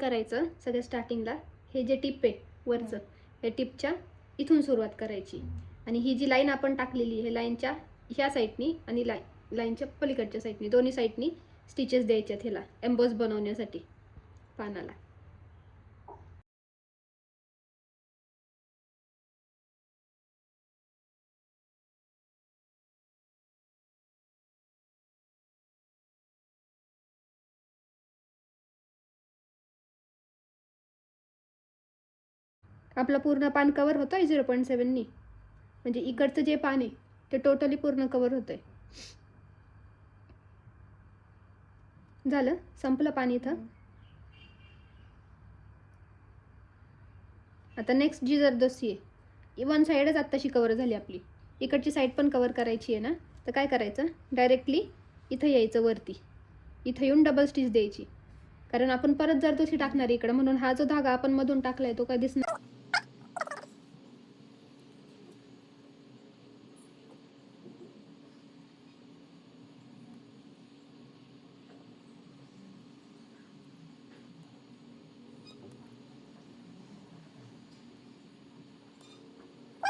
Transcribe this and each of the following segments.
करायचं सगळ्या स्टार्टिंगला हे जे टिप आहे वरचं या टिपच्या इथून सुरुवात करायची. आणि ही जी लाईन आपण टाकलेली आहे लाईनच्या ह्या साईडनी आणि लाईन लाईनच्या पलीकडच्या साईडनी दोन्ही साईडनी स्टिचेस द्यायच्यात ह्याला एम्बॉस बनवण्यासाठी पानाला. आपलं पूर्ण पान कवर होतं आहे झिरो पॉईंट सेवननी म्हणजे इकडचं जे पान आहे ते टोटली पूर्ण कवर होतं आहे झालं? संपलं पाणी इथं? आता नेक्स्ट जी जरदोसी आहे वन साईडच आत्ताशी कवर झाली आपली. इकडची साईड पण कवर करायची आहे ना? तर काय करायचं? डायरेक्टली इथं यायचं वरती. इथं येऊन डबल स्टिच द्यायची. कारण आपण परत जरदोशी टाकणार इकडं म्हणून हा जो धागा आपण मधून टाकलाय तो काय दिसणार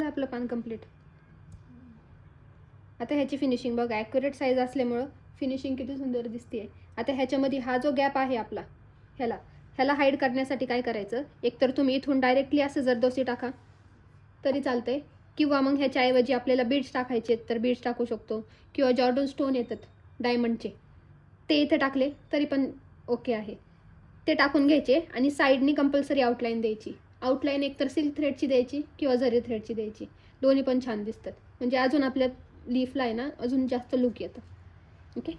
आपलं पान कंप्लीट आता ह्याची फिनिशिंग बघा ॲक्युरेट साईज असल्यामुळं फिनिशिंग किती सुंदर दिसते आता ह्याच्यामध्ये हा जो गॅप आहे आपला ह्याला ह्याला हाईड करण्यासाठी काय करायचं? एकतर तुम्ही इथून डायरेक्टली असं जरदोसी टाका तरी चालतंय. किंवा मग ह्याच्याऐवजी आपल्याला बीड्स टाकायचे तर बीड्स टाकू शकतो. किंवा जॉर्डन स्टोन येतात डायमंडचे ते इथे टाकले तरी पण ओके आहे. ते टाकून घ्यायचे आणि साईडनी कंपल्सरी आउटलाईन द्यायची. आउटलाईन एकतर सिल्क थ्रेडची द्यायची किंवा जरी थ्रेडची द्यायची. दोन्ही पण छान दिसतात. म्हणजे अजून आपल्या लीफला आहे ना अजून जास्त लुक येतं. ओके